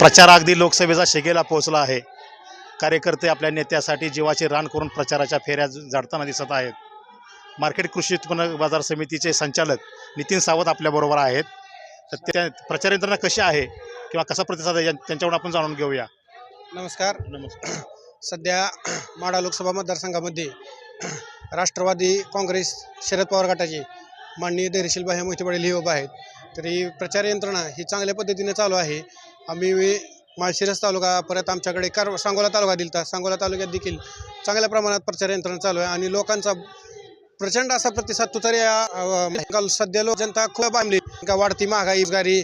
प्रचार अगदी लोकसभेचा शिगेला पोहोचला आहे. कार्यकर्ते आपल्या नेत्यासाठी जीवाचे रान करून प्रचाराच्या फेऱ्या झाडताना दिसत आहेत. मार्केट कृषी उत्पन्न बाजार समितीचे संचालक नितीन सावंत आपल्याबरोबर आहेत. तर त्या प्रचार यंत्रणा कशी आहे किंवा कसा प्रतिसाद आहे त्यांच्याकडून आपण जाणून घेऊया. नमस्कार. नमस्कार. सध्या माढा लोकसभा मतदारसंघामध्ये राष्ट्रवादी काँग्रेस शरद पवार गटाचे माननीय धैर्यशील भाई मोहिते पाटील हे उभा आहेत. तर प्रचार यंत्रणा ही चांगल्या पद्धतीने चालू आहे. आम्ही माळशिरस तालुका परत आमच्याकडे कार सांगोला तालुका दिलता. सांगोला तालुक्यात देखील चांगल्या प्रमाणात प्रचार यंत्रणा चालू आहे आणि लोकांचा प्रचंड असा प्रतिसाद तुतारी काल सध्या लोक जनता खूप बांधली. का वाढती महागाई गारी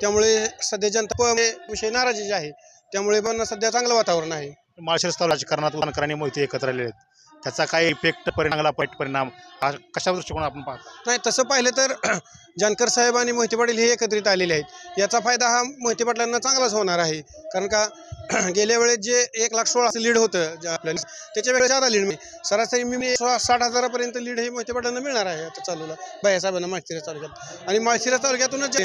त्यामुळे सध्या जनता विषय विषयी म्हणजे नाराजीची आहे. त्यामुळे पण सध्या चांगलं वातावरण आहे. माळशिरस राजकारणात वानकर आणि मोहिते एकत्र आलेले आहेत त्याचा काय इफेक्ट परिणामला वाईट परिणाम हा कशा दृष्टिकोन आपण पाहतो? नाही तसं पाहिलं तर जानकर साहेब आणि मोहिते पाटील हे एकत्रित आलेले आहेत. याचा फायदा हा मोहिते पाटलांना चांगलाच होणार आहे. कारण का गेल्या वेळेस जे एक लाख सोळा लीड होतं जे आपल्याला त्याच्या वेळेस जादा लीड मिळेल सरासरी मी सोळा- साठ हजारापर्यंत लीड हे मोहिते पाटलांना मिळणार आहे आता चालूला. बायासाहेबांना माळशिरस तालुक्यात. आणि माळशिरस तालुक्यातूनच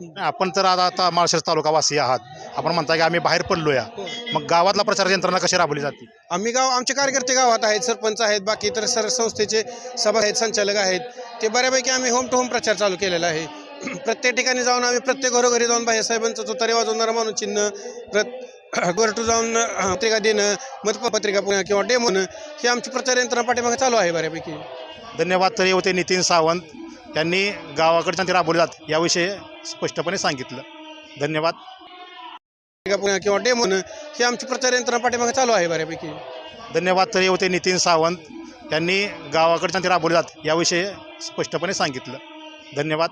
आपण तर आता आता माळशिरस तालुका वासी आहात. आपण म्हणता की आम्ही बाहेर पडलो या मग गावातला प्रचार यंत्रणा कशी राबवली जाते? आम्ही गाव आमचे कार्यकर्ते गावात आहेत सरपंच आहेत बाकी इतर सर संस्थेचे सभा आहेत संचालक आहेत. ते बऱ्यापैकी आम्ही होम टू होम प्रचार चालू केलेला आहे. प्रत्येक ठिकाणी जाऊन आम्ही प्रत्येक घरोघरी जाऊन बाहेरसाहेबांचं तुतारी वाजवणारं माणूस चिन्ह प्रत घर टू जाऊन पत्रिका देणं मतपत्रिका किंवा डेमो ही आमची प्रचार यंत्रणा पाठीमागे चालू आहे बऱ्यापैकी. धन्यवाद तरी होते नितीन सावंत. त्यांनी गावाकडच्या ते राबवले जात. याविषयी स्पष्टपणे सांगितलं. धन्यवाद. किंवा डेमो ही आमची प्रचार यंत्रणा पाठीमागे चालू आहे बऱ्यापैकी. धन्यवाद. तरी होते नितीन सावंत. त्यांनी गावाकडच्या ते राबवले जात. याविषयी स्पष्टपणे सांगितलं. धन्यवाद.